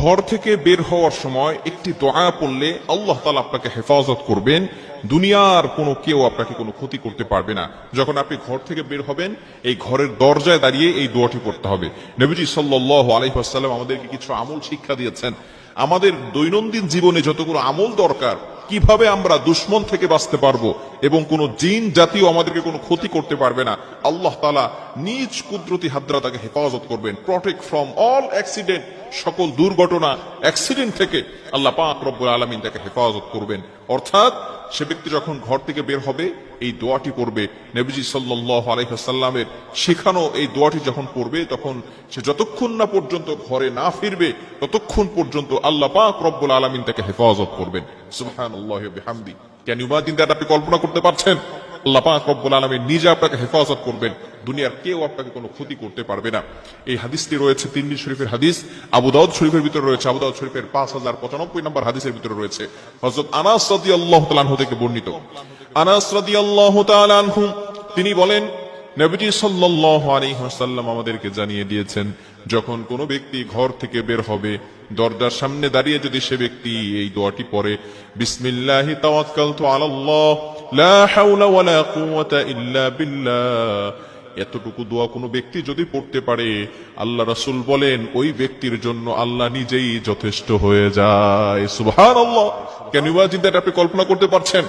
ঘর থেকে বের হওয়ার সময় একটি দোয়া পড়লে আল্লাহ তালা আপনাকে হেফাজত করবেন। দুনিয়ার কোনো কেউ আপনাকে কোনো ক্ষতি করতে পারবে না। যখন আপনি ঘর থেকে বের হবেন, এই ঘরের দরজায় দাঁড়িয়ে এই দোয়াটি পড়তে হবে। নবীজি সাল্লাহ আলহিহাসাল্লাম আমাদেরকে কিছু আমল শিক্ষা দিয়েছেন। আমাদের দৈনন্দিন জীবনে যতগুলো আমল দরকার কীভাবে আমরা দুশ্মন থেকে বাঁচতে পারব এবং কোন জিন জাতীয় আমাদেরকে কোনো ক্ষতি করতে পারবে না, আল্লাহ তালা নিজ কুদরতি হাদ্রা তাকে হেফাজত করবেন। প্রটেক্ট ফ্রম অল অ্যাক্সিডেন্ট সকল দুর্ঘটনা অ্যাক্সিডেন্ট থেকে আল্লাহ পাক রব্বুল আলমিন তাকে হেফাজত করবেন। অর্থাৎ সে ব্যক্তি যখন ঘর থেকে বের হবে, এই দোয়াটি করবে। নবীজি সাল্লাহ আলাইসাল্লামের শেখানো এই দোয়াটি যখন পড়বে তখন সে যতক্ষণ না পর্যন্ত ঘরে না ফিরবে, ততক্ষণ পর্যন্ত আল্লাহ পাক রব্বুল আলমিন তাকে হেফাজত করবেন। সুহান আল্লাহ হামদি কেন ইমাদিন আপনি কল্পনা করতে পারছেন? আল্লাহ রব্বুল আলমী নিজে আপনাকে হেফাজত করবেন। দুনিয়ার কেউ আপনাকে কোনো ক্ষতি করতে পারবে না। এই হাদিসটি রয়েছে তিনটি শরীফের হাদিস, আবু দাউদ শরীফের ভিতরে রয়েছে, আবু দাউদ শরীফের পাঁচ হাজার পঁচানব্বই নম্বর হাদিসের ভিতরে রয়েছে। হজরত আনাস রাদি আল্লাহ থেকে বর্ণিত। আনাস রাদি আল্লাহ তালানহু তিনি বলেন নবীজি সাল্লাল্লাহু আলাইহি ওয়াসাল্লাম আমাদেরকে জানিয়ে দিয়েছেন, যখন কোনো ব্যক্তি ঘর থেকে বের হবে, দরজার সামনে দাঁড়িয়ে যদি সে ব্যক্তি এই দোয়াটি পড়ে, বিসমিল্লাহি তাওয়াক্কালতু আলাল্লাহ, লা হাওলা ওয়ালা কুওয়াতা ইল্লা বিল্লাহ। এতটুকু দোয়া কোনো ব্যক্তি যদি পড়তে পারে, আল্লাহ রাসূল বলেন, ওই ব্যক্তির জন্য আল্লাহ নিজেই যথেষ্ট হয়ে যায়। সুবহানাল্লাহ। ক্যান ইউ ইমাজিন দ্যাট আপনি কল্পনা করতে পারছেন?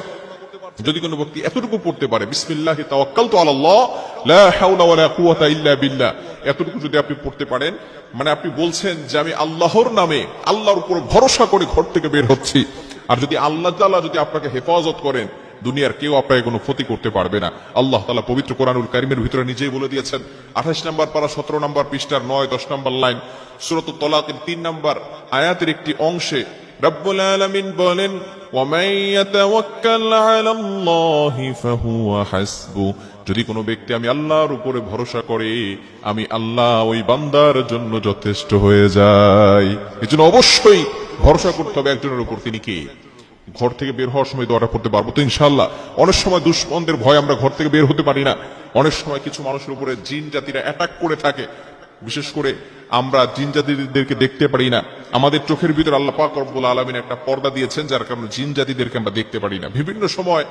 যদি কোনো ব্যক্তি এতটুকু পড়তে পারে, বিসমিল্লাহ তাওয়াক্কালতু আলাল্লাহ, লা হাওলা ওয়ালা কুওয়াতা ইল্লা বিল্লাহ, এতটুকু যদি আপনি পড়তে পারেন মানে আপনি বলছেন যে আমি আল্লাহর নামে, আল্লাহর উপর ভরসা করে ঘর থেকে বের হচ্ছি, আর যদি আল্লাহ তাআলা যদি আপনাকে হেফাজত করেন, দুনিয়ার কেউ আপনাকে কোনো ক্ষতি করতে পারবে না। আল্লাহ তালা পবিত্র কোরআনুল কারিমের ভিতরে নিজেই বলে দিয়েছেন, আঠাশ নম্বর পারা, সতেরো নম্বর পৃষ্ঠার নয়, দশ নম্বর লাইন, সুরত তলাকের তিন নম্বর আয়াতের একটি অংশে রব্বুল আলমিন বলেন যদি কোনো ব্যক্তি আমি আল্লাহর উপরে ভরসা করে, আমি আল্লাহ ওই বান্দার জন্য যথেষ্ট হয়ে যাই। এজন্য অবশ্যই ভরসা করতে হবে একজনের উপর। তিনি কে? ঘর থেকে বের হওয়ার সময় দোয়াটা করতে পারব তো ইনশাল্লাহ অনেক সময় দুষ্পন্দের ভয় আমরা ঘর থেকে বের হতে পারি না। অনেক সময় কিছু মানুষের উপরে জিন জাতিরা অ্যাটাক করে থাকে। বিশেষ করে আমরা জিন জাতিদেরকে দেখতে পারি না। আমাদের চোখের ভিতরে আল্লাহ পাক রব্বুল আলমিন একটা পর্দা দিয়েছেন, যার কারণে জিন জাতিদেরকে আমরা দেখতে পারি না। বিভিন্ন সময়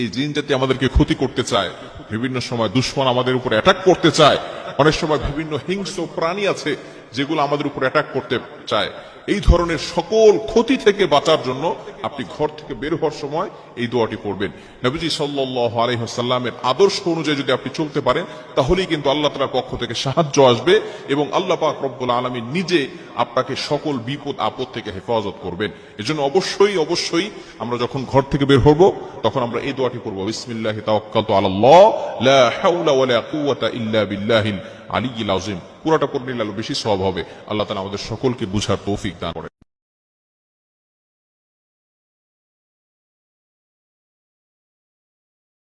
এই জিন জাতি আমাদেরকে ক্ষতি করতে চায়, বিভিন্ন সময় দুশ্মন আমাদের উপর অ্যাটাক করতে চায়, অনেক সময় বিভিন্ন হিংস্র প্রাণী আছে যেগুলো আমাদের উপর অ্যাটাক করতে চায়। এই ধরনের সকল ক্ষতি থেকে বাঁচার জন্য আপনি ঘর থেকে বের হওয়ার সময় এই দোয়াটি পড়বেন। নবীজি সাল্লাহ আলহিহাসাল্লামের আদর্শ অনুযায়ী যদি আপনি চলতে পারেন, তাহলেই কিন্তু আল্লাহ তালার পক্ষ থেকে সাহায্য আসবে এবং আল্লাহ পাক রব্বুল আলমী নিজে আপনাকে সকল বিপদ, আপদ থেকে হেফাজত করবেন। এজন্য অবশ্যই অবশ্যই আমরা যখন ঘর থেকে বের হব, তখন আমরা এই দোয়াটি পড়ব। বিসমিল্লাহ তাওয়াক্কালতু আলাল্লাহ আলিয়্যিল আযীম। পুরোটা পড়ে নিলে আরও বেশি সব হবে। আল্লাহ তালা আমাদের সকলকে বুঝার তৌফিক দান করেন।